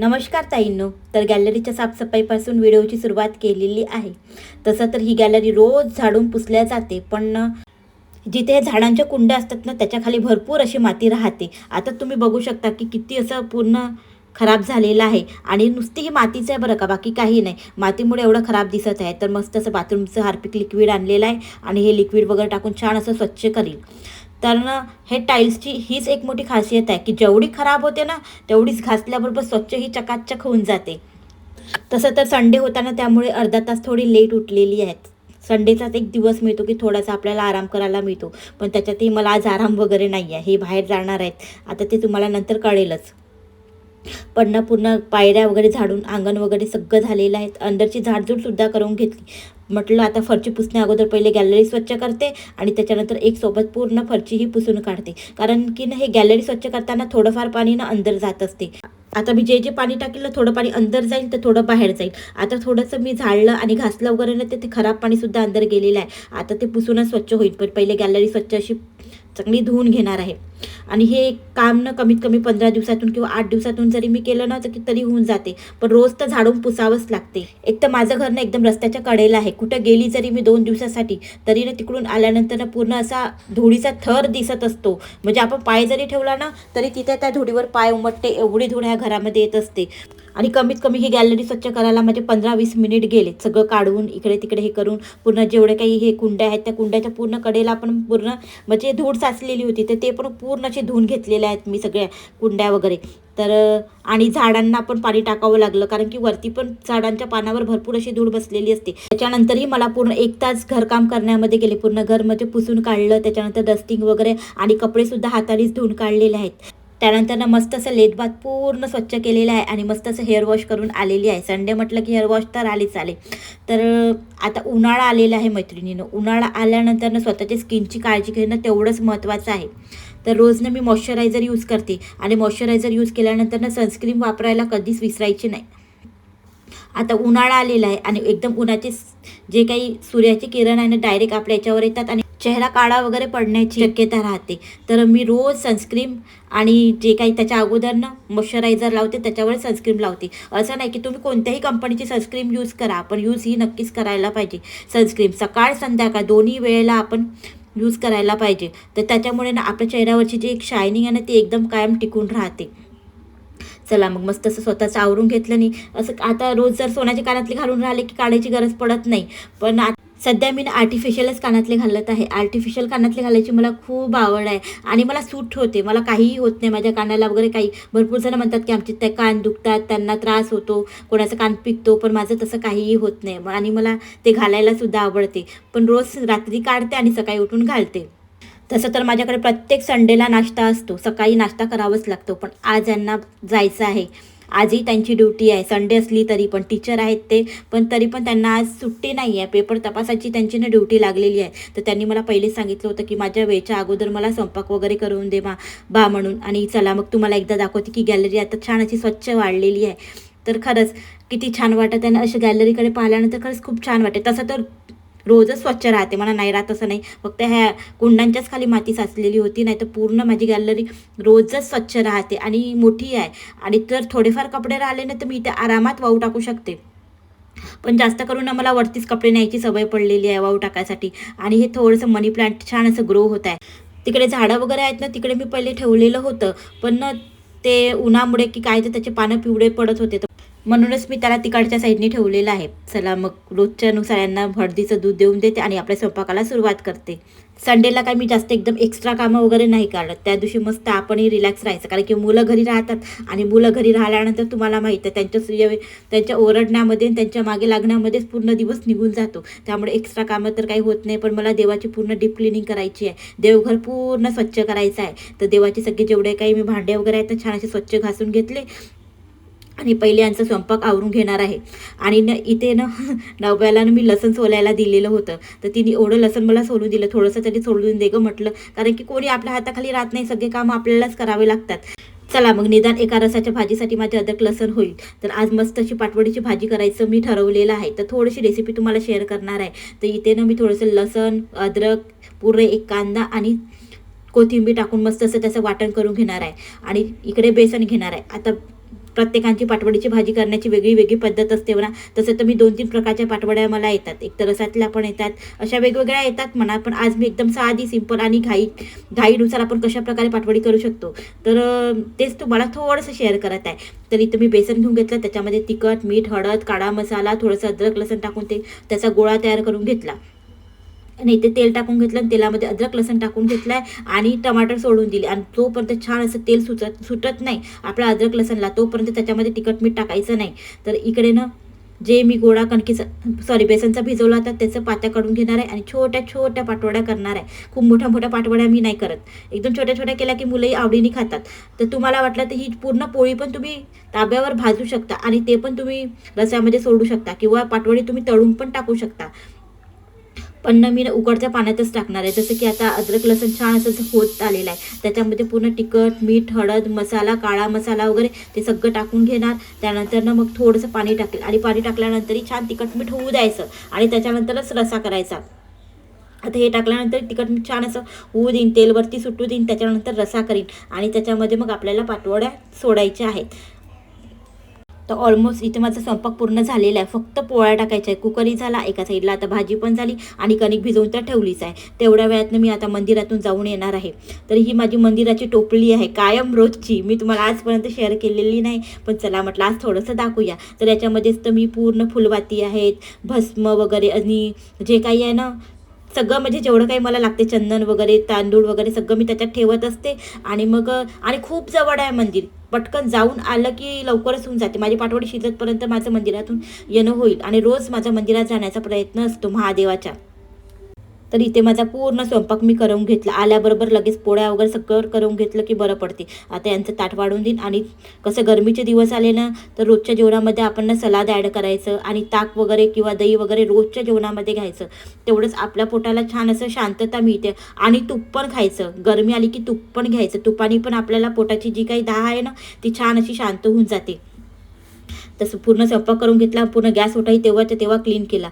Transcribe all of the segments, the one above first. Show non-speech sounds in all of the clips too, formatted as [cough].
नमस्कार ताईंनो तर गॅलरीच्या साफसफाईपासून व्हिडिओची सुरुवात केलेली आहे. तसं तर ही गॅलरी रोज झाडून पुसल्या जाते पण जिथे झाडांच्या कुंड्या असतात ना त्याच्याखाली भरपूर अशी माती राहते. आता तुम्ही बघू शकता की किती असं पूर्ण खराब झालेलं आहे. आणि नुसती ही मातीचं आहे बरं का बाकी काही नाही. मातीमुळे एवढं खराब दिसत आहे. तर मस्त असं बाथरूमचं हार्पिक लिक्विड आणलेलं आहे. आणि हे लिक्विड वगैरे टाकून छान असं स्वच्छ करील तर ना हे टाईल्सची हीच एक मोठी खासियत आहे की जेवढी खराब होते ना तेवढीच घासल्याबरोबर स्वच्छ ही चकाचक होऊन जाते. तसं तर संडे होताना त्यामुळे अर्धा तास थोडी लेट उठलेली आहेत. संडेचाच एक दिवस मिळतो की थोडासा आपल्याला आराम करायला मिळतो पण त्याच्यातही मला आज आराम वगैरे नाही आहे हे बाहेर जाणार आहेत. आता ते तुम्हाला नंतर कळेलच. पण पूर्ण पायऱ्या वगैरे झाडून अंगण वगैरे सगळं झालेलं आहे. अंदरची झाडझूडसुद्धा करून घेतली. म्हटलं आता फरची पुसण्या अगोदर पहिले गॅलरी स्वच्छ करते आणि त्याच्यानंतर एक सोबत पूर्ण फरचीही पुसून काढते. कारण की ना हे गॅलरी स्वच्छ करताना थोडंफार पाणी ना अंदर जात असते. आता मी जे जे पाणी टाकेल थोडं पाणी अंदर जाईल तर थोडं बाहेर जाईल. आता थोडंसं मी झाडलं आणि घासलं वगैरे ना ते ते खराब पाणीसुद्धा अंदर गेलेलं आहे. आता ते पुसूनच स्वच्छ होईल. पण पहिले गॅलरी स्वच्छ अशी चांगली धुवून घेणार आहे. आणि हे काम ना कमीत कमी पंधरा दिवसातून किंवा आठ दिवसातून जरी मी केलं ना तर तरी होऊन जाते. पण रोज तर झाडून पुसावंच लागते. एक तर माझं घर ना एकदम रस्त्याच्या कडेला आहे. कुठं गेली जरी मी दोन दिवसासाठी तरी ना तिकडून आल्यानंतर ना पूर्ण असा धुळीचा थर दिसत असतो. म्हणजे आपण पाय जरी ठेवला ना तरी तिथे त्या धुळीवर पाय उमटते एवढी धूळ ह्या घरामध्ये येत असते. आणि कमीत कमी ही गॅलरी स्वच्छ करायला माझे पंधरा वीस मिनिट गेले. सगळं काढून इकडे तिकडे हे करून पूर्ण जेवढे काही हे कुंड्या आहेत त्या कुंड्याच्या पूर्ण कडेला पण पूर्ण म्हणजे धूळ साचलेली होती तर ते पण पूर्ण असे धुवून घेतलेले आहेत मी सगळ्या कुंड्या वगैरे. तर आणि झाडांना पण पाणी टाकावं लागलं कारण की वरती पण झाडांच्या पानावर भरपूर अशी धूळ बसलेली असते. त्याच्यानंतरही मला पूर्ण एक तास घरकाम करण्यामध्ये गेले. पूर्ण घर म्हणजे पुसून काढलं त्याच्यानंतर डस्टिंग वगैरे आणि कपडेसुद्धा हातानेच धुवून काढलेले आहेत. त्यानंतर ना मस्त असं लेटबाथ पूर्ण स्वच्छ केलेलं आहे आणि मस्त असं हेअर वॉश करून आलेली आहे. संडे म्हटलं की हेअर वॉश तर आलीच आले. तर आता उन्हाळा आलेला आहे मैत्रिणीनं. उन्हाळा आल्यानंतर ना स्वतःच्या स्किनची काळजी घेणं तेवढंच महत्त्वाचं आहे. तर रोज ना मी मॉइश्चरायझर यूज करते आणि मॉइश्चरायझर यूज केल्यानंतर ना सनस्क्रीन वापरायला कधीच विसरायची नाही. आता उन्हाळा आलेला आहे आणि एकदम उन्हाचे जे काही सूर्याचे किरण आहे ना डायरेक्ट आपल्या याच्यावर येतात आणि चेहरा काळा वगैरे पडण्याची शक्यता राहते. तर मी रोज सनस्क्रीम आणि जे काही त्याच्या अगोदर ना मॉइश्चरायझर लावते त्याच्यावर सनस्क्रीम लावते. असं नाही की तुम्ही कोणत्याही कंपनीची सनस्क्रीम यूज करा. पण यूज ही नक्कीच करायला पाहिजे. सनस्क्रीम सकाळ संध्याकाळ दोन्ही वेळेला आपण यूज करायला पाहिजे. तर त्याच्यामुळे ना आपल्या चेहऱ्यावरची जी एक शायनिंग आहे ना ती एकदम कायम टिकून राहते. चला मग मस्त असं स्वतःचं आवरून घेतलं नाही असं आता रोज जर सोन्याचे कानातले घालून राहिले की काढायची गरज पडत नाही. पण सध्या मी आर्टिफिशियलच कानातले घालत आहे. आर्टिफिशियल कानातले घालायची मला खूप आवड आहे. आणि मला सूट होते. मला काहीही होत नाही. माझ्या कानाला वगैरे काही भरपूर जण म्हणतात की आमचे त्या कान दुखतात त्यांना त्रास होतो कोणाचा कान पिकतो पण माझं तसं काहीही होत नाही. आणि मला ते घालायलासुद्धा आवडते. पण रोज रात्री काढते आणि सकाळी उठून घालते. तसं तर माझ्याकडे प्रत्येक संडेला नाश्ता असतो. सकाळी नाश्ता करावाच लागतो. पण आज यांना जायचं आहे. आजही त्यांची ड्युटी आहे. संडे असली तरी पण टीचर आहेत ते. पण तरी पण त्यांना आज सुट्टी नाही आहे. पेपर तपासाची त्यांची ना ड्युटी लागलेली आहे. तर त्यांनी मला पहिलेच सांगितलं होतं की माझ्या वेळेच्या अगोदर मला स्वयंपाक वगैरे करून दे मा बा म्हणून. आणि चला मग तुम्हाला एकदा दाखवते की गॅलरी आता छान अशी स्वच्छ वाढलेली आहे. तर खरंच किती छान वाटत आहे अशा गॅलरीकडे पाहिल्यानंतर खरंच खूप छान वाटते. तसं तर रोजच स्वच्छ राहते. मला नाही राहत असं नाही. फक्त ह्या कुंडांच्याच खाली माती साचलेली होती नाही तर पूर्ण माझी गॅलरी रोजच स्वच्छ राहते आणि मोठी आहे. आणि जर थोडेफार कपडे राहिले ना तर मी इथे आरामात वाहू टाकू शकते. पण जास्त करून मला वरतीच कपडे न्यायची सवय पडलेली आहे वाहू टाकायसाठी. आणि हे थोडंसं मनी प्लांट छान असं ग्रो होत आहे. तिकडे झाडं वगैरे आहेत ना तिकडे मी पहिले ठेवलेलं होतं. पण ना ते उन्हामुळे की काय तर त्याचे पानं पिवळे पडत होते. तर म्हणूनच मी त्याला तिकडच्या साईडने ठेवलेलं आहे. चला मग रोजच्या नुसार यांना हळदीचं दूध देऊन देते आणि आपल्या स्वयंपाकाला सुरुवात करते. संडेला काय मी जास्त एकदम एक्स्ट्रा कामं वगैरे नाही काढत त्या दिवशी मस्त आपणही रिलॅक्स राहायचं. कारण की मुलं घरी राहतात आणि मुलं घरी राहिल्यानंतर तुम्हाला माहीत आहे त्यांच्या सूर्य त्यांच्या ओरडण्यामध्ये आणि त्यांच्या मागे लागण्यामध्येच पूर्ण दिवस निघून जातो. त्यामुळे एक्स्ट्रा कामं तर काही होत नाही पण मला देवाची पूर्ण डीप क्लिनिंग करायची आहे. देवघर पूर्ण स्वच्छ करायचं आहे. तर देवाचे सगळे जेवढे काही मी भांडे वगैरे आहेत तर छान असे स्वच्छ घासून घेतले. आणि पहिले यांचा स्वयंपाक आवरून घेणार आहे. आणि न इथे ना [laughs] नव्याला मी लसण सोलायला दिलेलं होतं. तर तिने एवढं लसण मला सोलून दिलं थोडंसं तरी सोडून दे गं म्हटलं. कारण की कोणी आपल्या हाताखाली राहत नाही सगळे कामं आपल्यालाच करावे लागतात. चला मग निदान एका रसाच्या भाजीसाठी माझे अदरक लसण होईल. तर आज मस्त अशी पाटवडीची भाजी करायचं मी ठरवलेलं आहे. तर थोडीशी रेसिपी तुम्हाला शेअर करणार आहे. तर इथे ना मी थोडंसं लसण अद्रक पुरे एक कांदा आणि कोथिंबीर टाकून मस्त असं त्याचं वाटण करून घेणार आहे. आणि इकडे बेसन घेणार आहे. आता प्रत्येकांची पाटवडीची भाजी करण्याची वेगळी वेगळी पद्धत असते म्हणा. तसं तर मी दोन तीन प्रकारच्या पाटवड्या मला येतात. एक तर रसातल्या पण येतात. अशा वेगवेगळ्या येतात म्हणा पण आज मी एकदम साधी सिंपल आणि घाई घाईनुसार आपण कशा प्रकारे पाटवडी करू शकतो? तर तेच तुम्हाला थोडंसं शेअर करत आहे. तर इथं मी बेसन घेऊन घेतलं त्याच्यामध्ये तिखट मीठ हळद काळा मसाला थोडंसं अद्रक लसण टाकून ते त्याचा गोळा तयार करून घेतला. आणि इथे तेल टाकून घेतलं आणि तेलामध्ये अद्रक लसण टाकून घेतलं आहे आणि टमाटर सोडून दिले. आणि तोपर्यंत छान असं तेल सुटत सुटत नाही आपला अद्रक लसणला तोपर्यंत त्याच्यामध्ये तिखट मीठ टाकायचं नाही. तर इकडे ना जे मी गोळा कणकीचा सॉरी बेसनचा भिजवला होता त्याचं पात्या काढून घेणार आहे आणि छोट्या छोट्या पाटवड्या करणार आहे. खूप मोठ्या मोठ्या पाटवड्या मी नाही करत. एकदम छोट्या छोट्या केल्या की मुलंही आवडीने खातात. तर तुम्हाला वाटलं तर ही पूर्ण पोळी पण तुम्ही ताब्यावर भाजू शकता आणि ते पण तुम्ही रस्यामध्ये सोडू शकता किंवा पाटवडी तुम्ही तळून पण टाकू शकता. पण मी उकडच्या पाण्यातच टाकणार आहे. जसं की आता अद्रक लसण छान असं असं होत आलेलं आहे. त्याच्यामध्ये पूर्ण तिखट मीठ हळद मसाला काळा मसाला वगैरे ते सगळं टाकून घेणार. त्यानंतर ना मग थोडंसं पाणी टाकेल. आणि पाणी टाकल्यानंतरही छान तिखट मीठ होऊ द्यायचं. आणि त्याच्यानंतरच रसा करायचा. आता हे टाकल्यानंतर तिखट मीठ छान असं होऊ देईन. तेलवरती सुटू देईन. त्याच्यानंतर रसा करीन. आणि त्याच्यामध्ये मग आपल्याला पाटवड्या सोडायच्या आहेत. तर ऑलमोस्ट इथे माझा स्वयंपाक पूर्ण झालेला आहे. फक्त पोळ्या टाकायच्या आहे कुकरही झाला एका साईडला आता भाजी पण झाली आणि कणिक भिजवून तर ठेवलीच आहे. तेवढ्या वेळातनं मी आता मंदिरातून जाऊन येणार आहे. तर ही माझी मंदिराची टोपली आहे कायम रोजची. मी तुम्हाला आजपर्यंत शेअर केलेली नाही पण चला म्हटलं आज थोडंसं दाखवूया. तर याच्यामध्येच तर मी पूर्ण फुलवाती आहेत भस्म वगैरे आणि जे काही आहे ना सगळं म्हणजे जेवढं काही मला लागते चंदन वगैरे तांदूळ वगैरे सगळं मी त्याच्यात ठेवत असते. आणि मग आणि खूप जवळ आहे मंदिर. पटकन जाऊन आलं की लवकरच होऊन जाते. माझी पाठवडी शिजतपर्यंत माझं मंदिरातून येणं होईल. आणि रोज माझा मंदिरात जाण्याचा प्रयत्न असतो महादेवाच्या. तर इथे माझा पूर्ण स्वयंपाक मी करून घेतला. आल्याबरोबर लगेच पोळ्या वगैरे सगळं करून घेतलं की बरं पडते. आता यांचं ताट वाढून देईन आणि कसं गरमीचे दिवस आले ना तर रोजच्या जेवणामध्ये आपण ना सलाद ॲड करायचं आणि ताक वगैरे किंवा दही वगैरे रोजच्या जेवणामध्ये घ्यायचं. तेवढंच आपल्या पोटाला छान असं शांतता मिळते आणि तूप पण खायचं. गरमी आली की तूप पण घ्यायचं. तुपाने पण आपल्याला पोटाची जी काही दाह आहे ना ती छान अशी शांत होऊन जाते. तसं पूर्ण स्वयंपाक करून घेतला पूर्ण गॅस उठाई तेव्हाच्या तेव्हा क्लीन केला.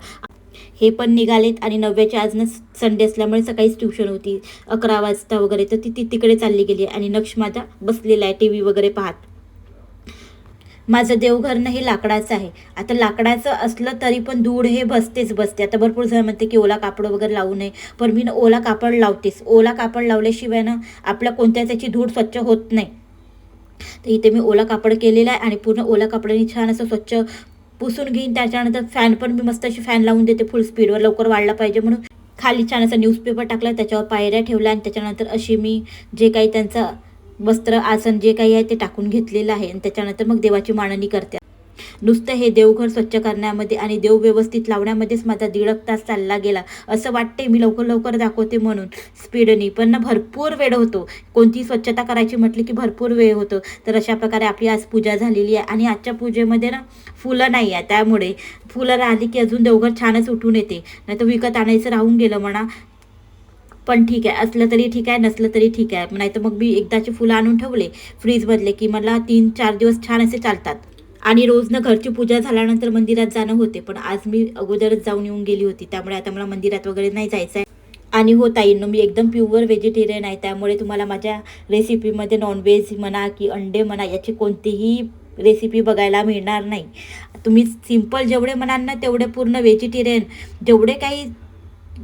हे पण निघालेत आणि नव्याच्या आज ना संडे असल्यामुळे सकाळीच ट्युशन होती. अकरा वाजता वगैरे तर ती ती तिकडे चालली गेली आणि नक्ष माझा बसलेला आहे टी व्ही वगैरे पाहत. माझं देवघरनं हे लाकडाचं आहे. आता लाकडाचं असलं तरी पण धूळ हे बसतेच बसते. आता भरपूर जण म्हणते की ओला कापड वगैरे लावू नये. पण मी ना ओला कापड लावतेच. ओला कापड लावल्याशिवाय ना आपल्या कोणत्या त्याची धूळ स्वच्छ होत नाही. तर इथे मी ओला कापड केलेला आहे आणि पूर्ण ओला कापडाने छान असं स्वच्छ पुसून घेईन त्याच्यानंतर फॅन पण मी मस्त अशी फॅन लावून देते फुल स्पीडवर लवकर वाढला पाहिजे म्हणून खाली छान असा न्यूजपेपर टाकला त्याच्यावर पायऱ्या ठेवल्या आणि त्याच्यानंतर अशी मी जे काही त्यांचं वस्त्र आसन जे काही आहे ते टाकून घेतलेलं आहे. आणि त्याच्यानंतर मग देवाची मांडणी करते. नुसतं हे देवघर स्वच्छ करण्यामध्ये आणि देव व्यवस्थित लावण्यामध्येच माझा दीड एक तास चालला गेला. असं वाटते मी लवकर लवकर दाखवते म्हणून. स्पीडनी. पण ना भरपूर वेळ होतो. कोणती स्वच्छता करायची म्हटली की भरपूर वेळ होतो. तर अशा प्रकारे आपली आज पूजा झालेली आहे. आणि आजच्या पूजेमध्ये ना फुलं नाही आहे. त्यामुळे फुलं राहिली की अजून देवघर छानच उठून येते. नाही तर विकत आणायचं राहून गेलं म्हणा. पण ठीक आहे. असलं तरी ठीक आहे नसलं तरी ठीक आहे. नाही तर मग मी एकदाची फुलं आणून ठेवले. फ्रीजमधले की मला तीन चार दिवस छान असे चालतात. आणि रोज ना घरची पूजा झाल्यानंतर मंदिरात जाणं होते पण आज मी अगोदरच जाऊन येऊन गेली होती. त्यामुळे आता मला मंदिरात वगैरे नाही जायचं आहे आणि हो ताईंनो मी एकदम प्युअर व्हेजिटेरियन आहे. त्यामुळे तुम्हाला माझ्या रेसिपीमध्ये नॉनव्हेज म्हणा की अंडे म्हणा याची कोणतीही रेसिपी बघायला मिळणार नाही. तुम्ही सिंपल जेवढे म्हणाल ना तेवढे पूर्ण व्हेजिटेरियन जेवढे काही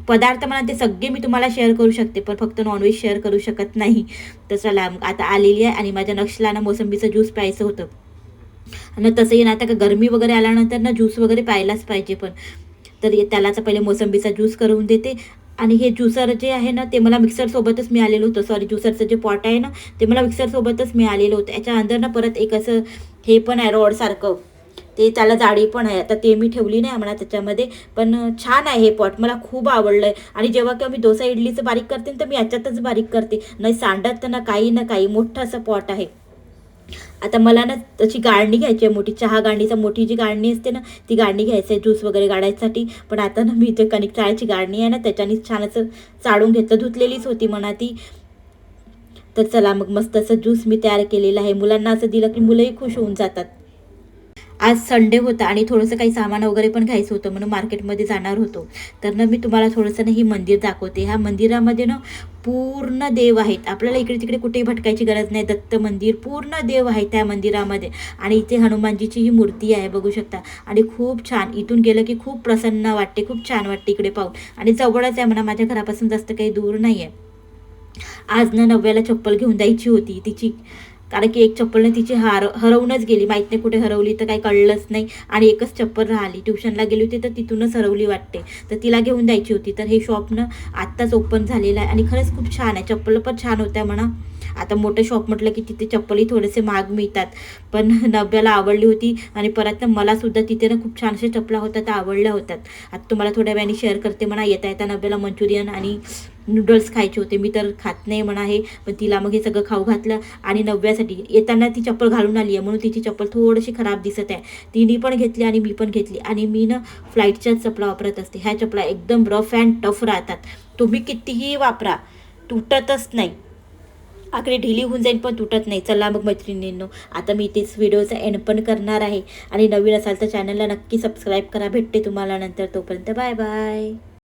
पदार्थ म्हणा ते सगळे मी तुम्हाला शेअर करू शकते पण फक्त नॉनव्हेज शेअर करू शकत नाही. तर चला आता आलेली आहे आणि माझ्या नक्षलानं मोसंबीचं ज्यूस प्यायचं होतं. आणि तसंही ना आता का गरमी वगैरे आल्यानंतर ना ज्यूस वगैरे प्यायलाच पाहिजे पण. तर त्यालाच पहिले मोसंबीचा ज्यूस करून देते. आणि हे ज्युसर जे आहे ना ते मला मिक्सरसोबतच मिळालेलं होतं. सॉरी ज्युसरचं जे पॉट आहे ना ते मला मिक्सरसोबतच मिळालेलं होतं. याच्या अंदर ना परत एक असं हे पण आहे रॉडसारखं ते त्याला जाडी पण आहे. आता ते मी ठेवली नाही म्हणा त्याच्यामध्ये पण छान आहे हे पॉट मला खूप आवडलं आहे आणि जेव्हा किंवा मी डोसा इडलीचं बारीक करते ना, तर मी याच्यातच बारीक करते. नाही सांडत ना काही ना काही मोठं असं पॉट आहे. आता मला ना त्याची गाळणी घ्यायची आहे मोठी. चहा गाळणीचा मोठी जी गाळणी असते ना ती गाळणी घ्यायची आहे ज्यूस वगैरे गाळायसाठी पण आता ना मी इथे कणिक चाळायची गाळणी आहे ना त्याच्यानेच छान असं चाळून घेतलं. धुतलेलीच होती म्हणा ती तर चला मग मस्त असं ज्यूस मी तयार केलेलं आहे. मुलांना असं दिलं की मुलंही खुश होऊन जातात. आज संडे होता आणि थोडंसं काही सामान वगैरे पण घ्यायचं होतं म्हणून मार्केटमध्ये जाणार होतो. तर ना मी तुम्हाला थोडंसं ना ही मंदिर दाखवते. ह्या मंदिरामध्ये ना पूर्ण देव आहेत. आपल्याला इकडे तिकडे कुठेही भटकायची गरज नाही. दत्त मंदिर पूर्ण देव आहे त्या मंदिरामध्ये. आणि इथे हनुमानजीची ही मूर्ती आहे बघू शकता. आणि खूप छान. इथून गेलं की खूप प्रसन्न वाटते. खूप छान वाटते इकडे पाहून. आणि जवळच आहे म्हणा. माझ्या घरापासून जास्त काही दूर नाही आहे आज ना नव्याला चप्पल घेऊन द्यायची होती. तिची कारण की एक चप्पल ना तिची हार हरवूनच गेली. माहीत नाही कुठे हरवली तर काही कळलंच नाही. आणि एकच चप्पल राहिली. ट्युशनला गेली होती तर तिथूनच हरवली वाटते. तर तिला घेऊन द्यायची होती. तर हे शॉप ना आत्ताच ओपन झालेलं आहे. आणि खरंच खूप छान आहे. चप्पल पण छान होत्या म्हणा. आता मोठं शॉप म्हटलं की तिथे चप्पलही थोडेसे महाग मिळतात. पण [laughs] नव्याला आवडली होती आणि परत ना मलासुद्धा तिथे ना खूप छानशा चपला होत्या त्या आवडल्या होत्यात आता तुम्हाला थोड्या वेळाने शेअर करते म्हणा येता येता नव्याला मंचुरियन आणि नूडल्स खायचे होते. मी तर खात नाही म्हणा हे पण तिला मग हे सगळं खाऊ घातलं आणि नव्यासाठी येताना ती चप्पल घालून आली आहे. म्हणून तिची चप्पल थोडीशी खराब दिसत आहे. तिने पण घेतली आणि मी पण घेतली. आणि मी ना फ्लाईटच्याच चपला वापरत असते. ह्या चपला एकदम रफ अँड टफ राहतात. तुम्ही कितीही वापरा तुटतच नाही. आकडे ढिली होऊन जाईल पण तुटत नाही. चला मग मैत्रिणींनो आता मी तेच व्हिडिओचा एंड पण करणार आहे. आणि नवीन असाल तर चॅनलला नक्की सबस्क्राईब करा. भेटते तुम्हाला नंतर. तोपर्यंत बाय बाय